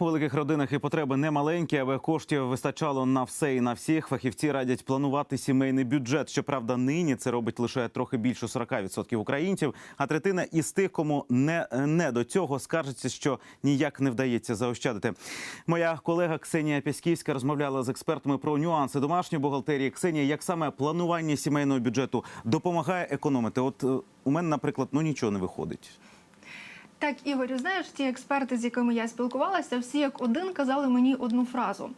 У великих родинах і потреби не маленькі, аби коштів вистачало на все і на всіх. Фахівці радять планувати сімейний бюджет. Щоправда, нині це робить лише трохи більше 40% українців. А третина із тих, кому не, не до цього, скаржиться, що ніяк не вдається заощадити. Моя колега Ксенія Пяськівська розмовляла з експертами про нюанси домашньої бухгалтерії. Ксенія, як саме планування сімейного бюджету допомагає економити? От е, у мене, наприклад, ну нічого не виходить. Так, Ігорю, знаєш, ті експерти, з якими я спілкувалася, всі як один казали мені одну фразу.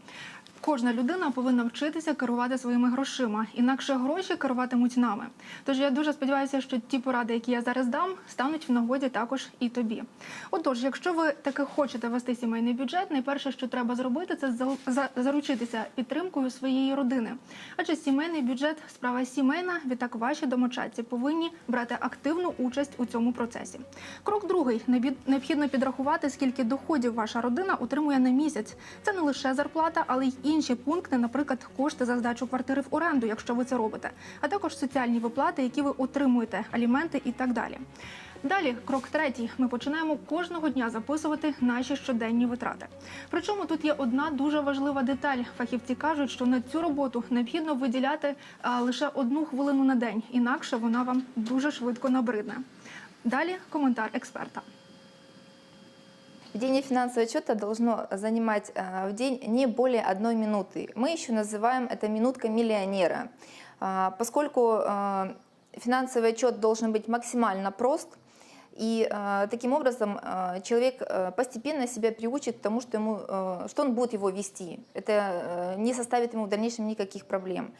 Кожна людина повинна вчитися керувати своїми грошима, інакше гроші керуватимуть нами. Тож я дуже сподіваюся, що ті поради, які я зараз дам, стануть в нагоді також і тобі. Отож, якщо ви таки хочете вести сімейний бюджет, найперше, що треба зробити, це за- за- заручитися підтримкою своєї родини. Адже сімейний бюджет справа сімейна, відтак ваші домочадці повинні брати активну участь у цьому процесі. Крок другий необхідно підрахувати, скільки доходів ваша родина отримує на місяць. Це не лише зарплата, але й інші пункти, наприклад, кошти за здачу квартири в оренду, якщо ви це робите, а також соціальні виплати, які ви отримуєте, аліменти і так далі. Далі, крок третій. Ми починаємо кожного дня записувати наші щоденні витрати. Причому тут є одна дуже важлива деталь. Фахівці кажуть, що на цю роботу необхідно виділяти лише одну хвилину на день, інакше вона вам дуже швидко набридне. Далі коментар експерта. Ведение финансового отчета должно занимать э, в день не более одной минуты. Мы еще называем это минутка миллионера, А, поскольку э, финансовый отчет должен быть максимально прост. И э, таким образом э, человек э, постепенно себя приучит к тому, что, ему, э, что он будет его вести. Это э, не составит ему в дальнейшем никаких проблем.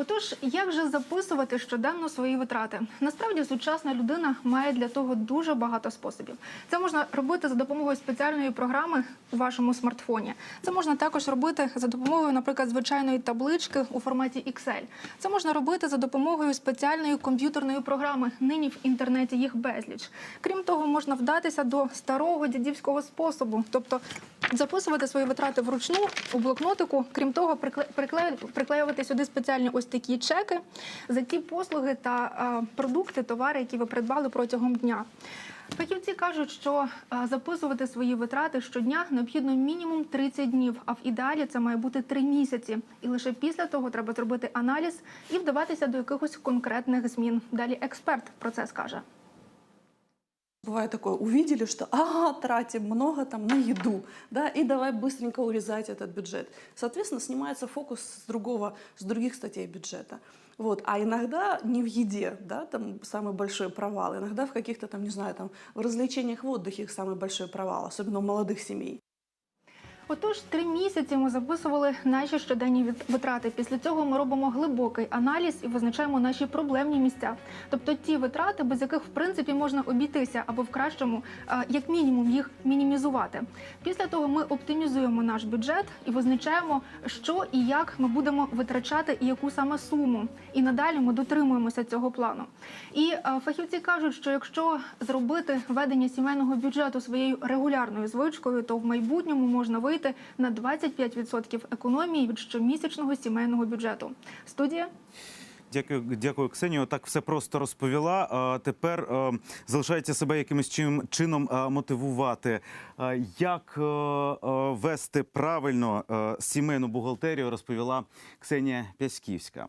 Отож, як же записувати щоденно свої витрати? Насправді сучасна людина має для того дуже багато способів. Це можна робити за допомогою спеціальної програми у вашому смартфоні. Це можна також робити за допомогою, наприклад, звичайної таблички у форматі Excel. Це можна робити за допомогою спеціальної комп'ютерної програми. Нині в інтернеті їх безліч. Крім того, можна вдатися до старого дідівського способу, тобто записувати свої витрати вручну у блокнотику. Крім того, прикле- прикле- приклеювати сюди спеціальні ось такі чеки за ті послуги та продукти, товари, які ви придбали протягом дня. Фахівці кажуть, що записувати свої витрати щодня необхідно мінімум 30 днів, а в ідеалі це має бути 3 місяці. І лише після того треба зробити аналіз і вдаватися до якихось конкретних змін. Далі експерт про це скаже Бывает такое, увидели, что ага, тратим много там на еду, да, и давай быстренько урезать этот бюджет. Соответственно, снимается фокус с другого, с других статей бюджета. Вот. А иногда не в еде, да, там самый большой провал, иногда в каких-то там, не знаю, там в развлечениях, в отдыхе самый большой провал, особенно у молодых семей. Отож, три місяці ми записували наші щоденні витрати. Після цього ми робимо глибокий аналіз і визначаємо наші проблемні місця, тобто ті витрати, без яких в принципі можна обійтися, або в кращому, як мінімум, їх мінімізувати. Після того ми оптимізуємо наш бюджет і визначаємо, що і як ми будемо витрачати і яку саме суму. І надалі ми дотримуємося цього плану. І фахівці кажуть, що якщо зробити ведення сімейного бюджету своєю регулярною звичкою, то в майбутньому можна вийти на 25% економії від щомісячного сімейного бюджету. Студія. Дякую, дякую, Ксенію. Так все просто розповіла. Тепер залишається себе якимось чим, чином мотивувати. Як вести правильно сімейну бухгалтерію, розповіла Ксенія Пяськівська.